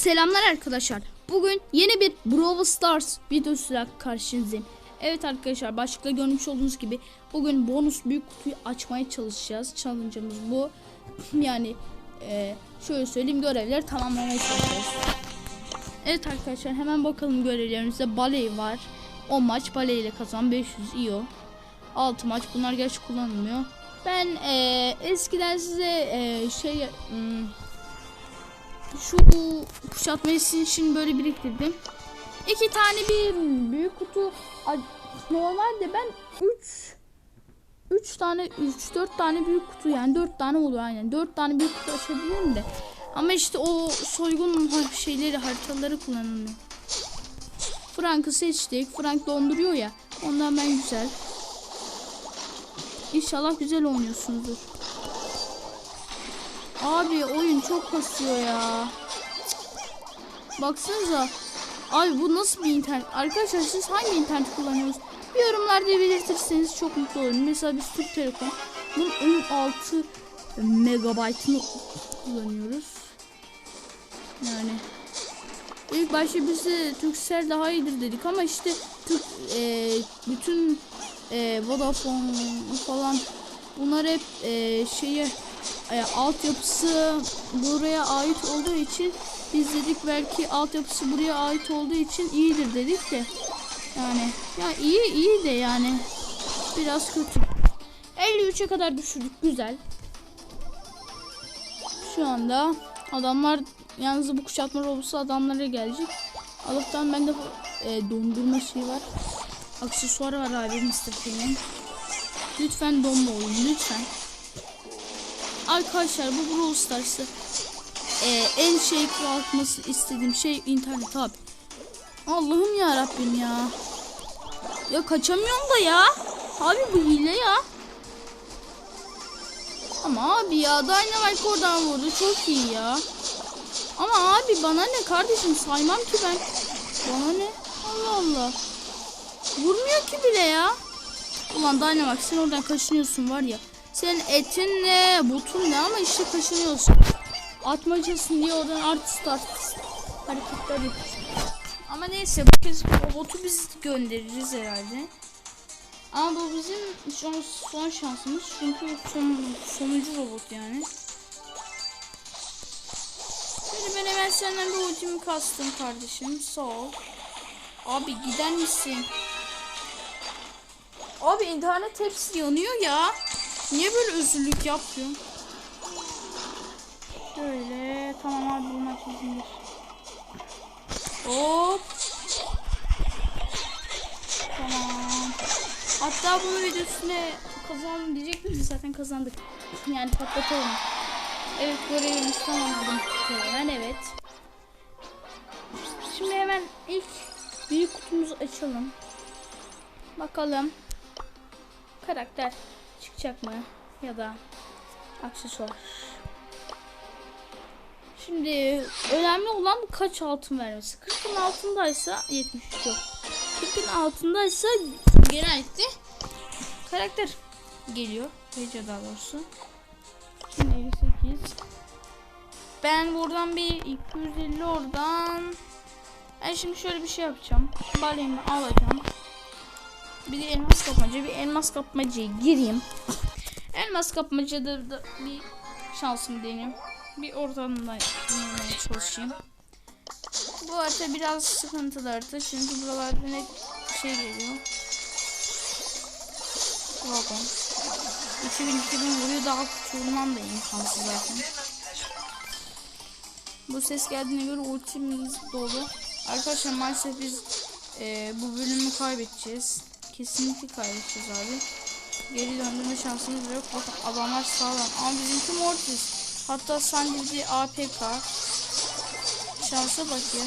Selamlar arkadaşlar. Bugün yeni bir Brawl Stars videosuyla karşınızdayım. Evet arkadaşlar başlıkta görmüş olduğunuz gibi bugün bonus büyük kutuyu açmaya çalışacağız. Challenge'ımız bu. Yani e, şöyle söyleyeyim görevleri tamamlamaya çalışacağız. Evet arkadaşlar hemen bakalım görevlerimizde baley var. 10 maç baley ile kazan 500 iyo. 6 maç bunlar gerçi kullanılmıyor. Ben e, eskiden size e, şey hmm, şu kuşatmayı sizin için böyle biriktirdim. İki tane bir büyük kutu. Normalde ben 3 3 tane 3 4 tane büyük kutu yani 4 tane oluyor aynen. 4 tane büyük kutu açabilirim de. Ama işte o soygun şeyleri haritaları kullanılıyor. Frank'ı seçtik. Frank donduruyor ya. Ondan ben güzel. İnşallah güzel oynuyorsunuzdur. Abi oyun çok kasıyor ya. Baksanıza. Abi bu nasıl bir internet? Arkadaşlar siz hangi internet kullanıyorsunuz? Bir yorumlarda belirtirseniz çok mutlu olurum. Mesela biz Türk Telekom bunun 16 megabaytını kullanıyoruz. Yani ilk başta biz de Turkcell daha iyidir dedik ama işte Türk e, bütün e, Vodafone falan bunlar hep e, şeye e, altyapısı buraya ait olduğu için biz dedik belki altyapısı buraya ait olduğu için iyidir dedik de. Yani ya iyi iyi de yani biraz kötü. 53'e kadar düşürdük güzel. Şu anda adamlar yalnız bu kuşatma robosu adamlara gelecek. Allah'tan bende e, dondurma şey var. Aksesuar var abi Mr. P'nin. Lütfen donma olun lütfen Arkadaşlar bu Brawl Stars'ı e, en şey kalkması istediğim şey internet abi. Allah'ım ya Rabbim ya. Ya kaçamıyorum da ya. Abi bu hile ya. Ama abi ya Dynamite oradan vurdu çok iyi ya. Ama abi bana ne kardeşim saymam ki ben. Bana ne? Allah Allah. Vurmuyor ki bile ya. Ulan Dynamite sen oradan kaçınıyorsun var ya. Senin etin ne, butun ne ama işte kaşınıyorsun. Atmacasın diye oradan artist artist hareketler. Ama neyse bu kez bu botu biz göndeririz herhalde. Ama bu bizim son, son şansımız çünkü son, sonuncu robot yani. Şimdi ben hemen senden bir ultimi kastım kardeşim. Sağ ol. Abi gider misin? Abi internet hepsi yanıyor ya. Niye böyle özürlük yapıyorsun? Böyle tamam abi bu maç bizimdir. Hop. Tamam. Hatta bunu videosuna kazandım diyecek misin? Zaten kazandık. Yani patlatalım. Evet görevimiz tamamladım. Hemen evet. Şimdi hemen ilk büyük kutumuzu açalım. Bakalım. Karakter mı? Ya da aksesuar. Şimdi önemli olan kaç altın vermesi. 40'ın altındaysa 73 yok. 40'ın altındaysa genellikle karakter geliyor. Gece daha doğrusu. Şimdi 58. Ben buradan bir 250 oradan ben şimdi şöyle bir şey yapacağım. Balemi alacağım. Bir elmas kapmaca. Bir elmas kapmacaya gireyim. elmas kapmacada da bir şansım deneyim. Bir oradan da bulmaya çalışayım. Bu harita biraz sıkıntılı harita. Çünkü buralarda ne şey geliyor. Dragon. 2000 2000 vuruyor daha kurtulmam da imkansız zaten. Bu ses geldiğine göre ultimiz dolu. Arkadaşlar maalesef biz e, bu bölümü kaybedeceğiz. Kesinlikle kaybedeceğiz abi. Geri döndürme şansımız yok. Bakın adamlar sağlam. Ama bizimki Mortis. Hatta Sandy APK. Şansa bak ya.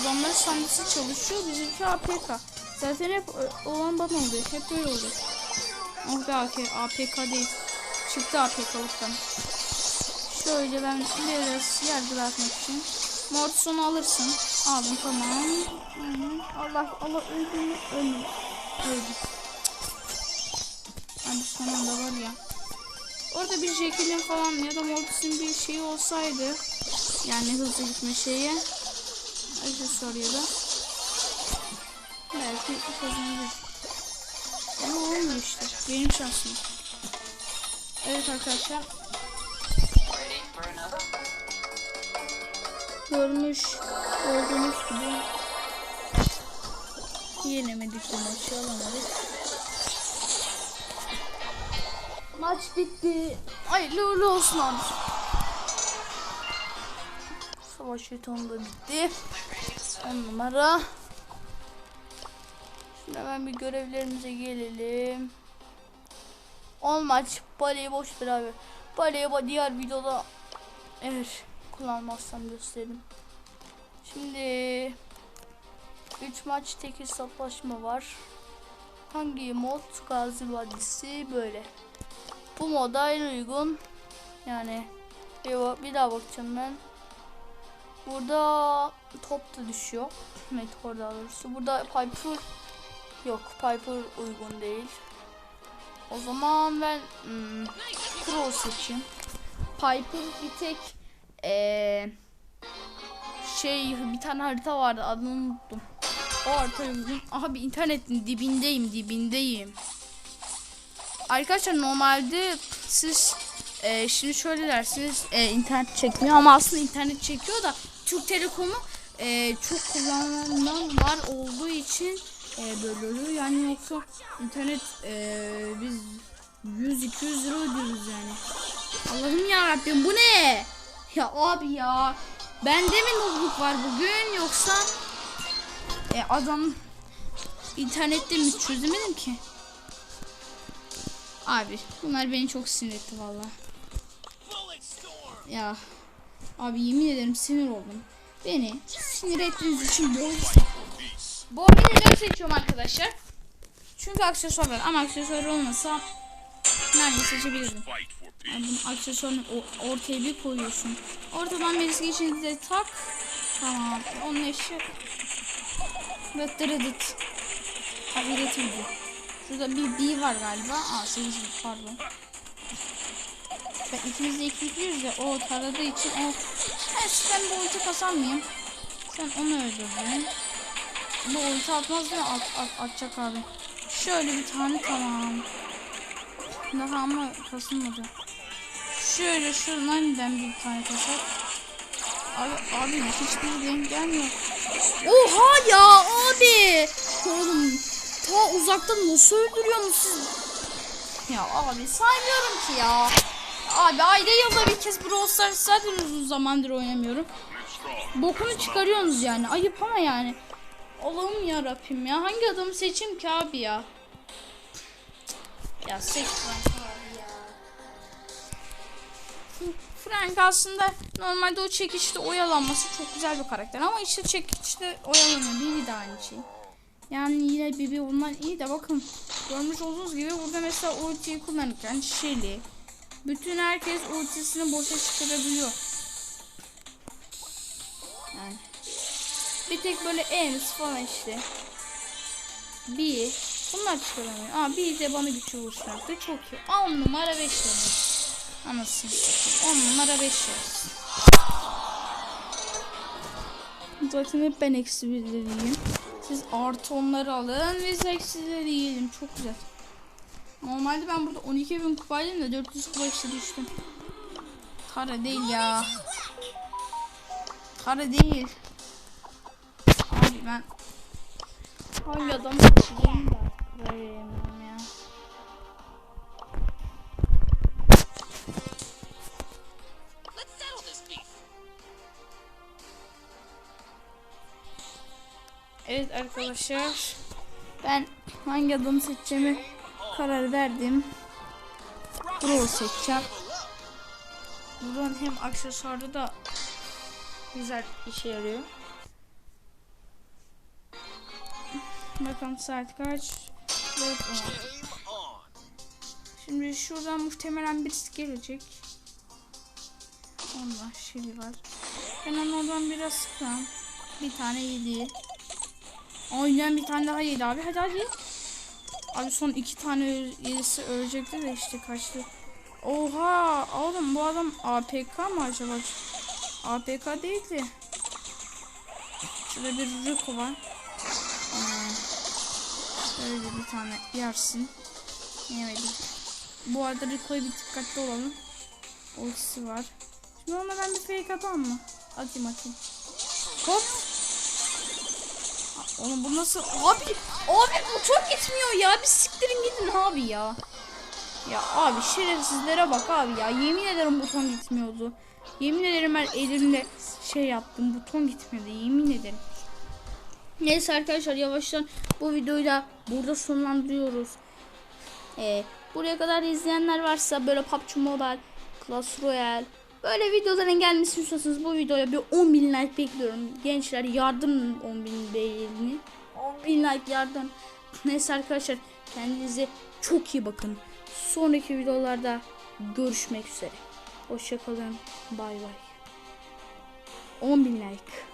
Adamlar Sandy'si çalışıyor. Bizimki APK. Zaten hep olan bana oluyor. Hep böyle oluyor. Oh be AK, APK değil. Çıktı APK'lıktan. Şöyle ben biraz yer bırakmak için. Mortison'u alırsın. Aldım tamam. Allah Allah öldüm öldüm. Öldüm. Hani son anda var ya. Orada bir Jekyll'in falan ya da Mortis'in bir şeyi olsaydı yani hızlı gitme şeyi aksesuar ya da belki kazanırız. Ama olmuyor işte. Benim şansım. Evet arkadaşlar. Görmüş olduğunuz gibi yenemedik bu maçı alamadık. Maç bitti. Hayırlı uğurlu olsun abi. Savaş jetonu da bitti. 10 numara. Şimdi hemen bir görevlerimize gelelim. 10 maç. Baleyi boş ver abi. Baleyi ba- diğer videoda eğer kullanmazsam gösteririm. Şimdi 3 maç tek hesaplaşma var. Hangi mod? Gazi Vadisi böyle. Bu moda en uygun. Yani bir, bir daha bakacağım ben. Burada top da düşüyor. Meteor daha doğrusu. Burada Piper yok. Piper uygun değil. O zaman ben hmm, Crow seçeyim. Piper bir tek eee, şey bir tane harita vardı adını unuttum. O. Aha bir internetin dibindeyim dibindeyim. Arkadaşlar normalde siz e, şimdi şöyle dersiniz e, internet çekmiyor ama aslında internet çekiyor da Türk Telekom'u e, çok kullanılanlar olduğu için e, böyle oluyor. Yani yoksa internet e, biz 100-200 lira ödüyoruz yani. Allah'ım ya Rabbim bu ne? Ya abi ya. Bende mi notluk var bugün yoksa e, adam internette mi çözemedim ki? Abi bunlar beni çok sinir etti valla. Ya abi yemin ederim sinir oldum. Beni sinir ettiğiniz için Bu oyunu neden seçiyorum arkadaşlar? Çünkü aksesuar var ama aksesuar olmasa nerede seçebilirdim. Yani bunun aksesuarını ortaya bir koyuyorsun. Ortadan birisi geçince tak. Tamam. Onun eşi. Dıt dırı dıt. Habiret ilgi. Şurada bir B var galiba. Aa 8 pardon. Ben ikimiz de ikiliyiz ya o taradığı için o ben sen bu ulti kasamıyım. Sen onu öldürdün. Bu ulti atmaz değil mi? At, at, atacak abi. Şöyle bir tane tamam. Daha ama kasılmadı. Şöyle şuradan ben bir tane kasar. Abi, abi hiçbir renk gelmiyor. Oha ya abi. Oğlum ta uzaktan nasıl öldürüyorsunuz? Ya abi saymıyorum ki ya. Abi ayda yılda bir kez Brawl Stars zaten uzun zamandır oynamıyorum. Bokunu çıkarıyorsunuz yani. Ayıp ama yani. Allah'ım ya Rabbim ya. Hangi adamı seçeyim ki abi ya? Ya seç Frank abi ya. Frank aslında normalde o çekişte oyalanması çok güzel bir karakter ama işte çekişte oyalanıyor. Bibi de aynı şey. Yani yine Bibi ondan iyi de bakın görmüş olduğunuz gibi burada mesela ultiyi kullanırken Shelly bütün herkes ultisini boşa çıkarabiliyor. Yani bir tek böyle Ems falan işte. Bir bunlar çıkaramıyor. Aa bir de bana güçlü vuruş yaptı. Çok iyi. 10 numara 5 yıldız. Anasını satayım. 10 numara 5 yıldız. Zaten hep ben eksi birleriyim. Siz artı onları alın biz eksileri yiyelim. Çok güzel. Normalde ben burada 12 bin kupaydım da 400 kupa işte düştüm. Tara değil ya. Tara değil. Abi ben hangi adam seçeceğim de parayı Evet arkadaşlar. Ben hangi adamı seçeceğimi karar verdim. Brawl seçeceğim. Buradan hem aksesuarda da güzel işe yarıyor. Bakalım saat kaç? 4.16. Şimdi şuradan muhtemelen birisi gelecek. Allah şey var. Ben onu oradan biraz sıkam. Bir tane yedi. Oynayan bir tane daha yedi abi. Hadi hadi. Abi son iki tane yedisi ölecekti de işte kaçtı. Oha oğlum bu adam APK mı acaba? APK değil de. Şurada bir Rico var. Şöyle bir tane yersin. Yemedim. Bu arada Rico'ya bir dikkatli olalım. Ultisi var. Şimdi ona ben bir fake atalım mı? Atayım atayım. Hop. Oğlum bu nasıl? Abi, abi motor gitmiyor ya. Bir siktirin gidin abi ya. Ya abi şerefsizlere bak abi ya. Yemin ederim buton gitmiyordu. Yemin ederim ben elimle şey yaptım. Buton gitmedi. Yemin ederim. Neyse arkadaşlar yavaştan bu videoyu da burada sonlandırıyoruz. Ee, buraya kadar izleyenler varsa böyle PUBG Mobile, Clash Royale böyle videoların gelmesini istiyorsanız bu videoya bir 10.000 like bekliyorum. Gençler yardım 10.000 beğeni. 10.000 like yardım. Neyse arkadaşlar kendinize çok iyi bakın. Sonraki videolarda görüşmek üzere. Hoşçakalın. Bay bay. 10.000 like.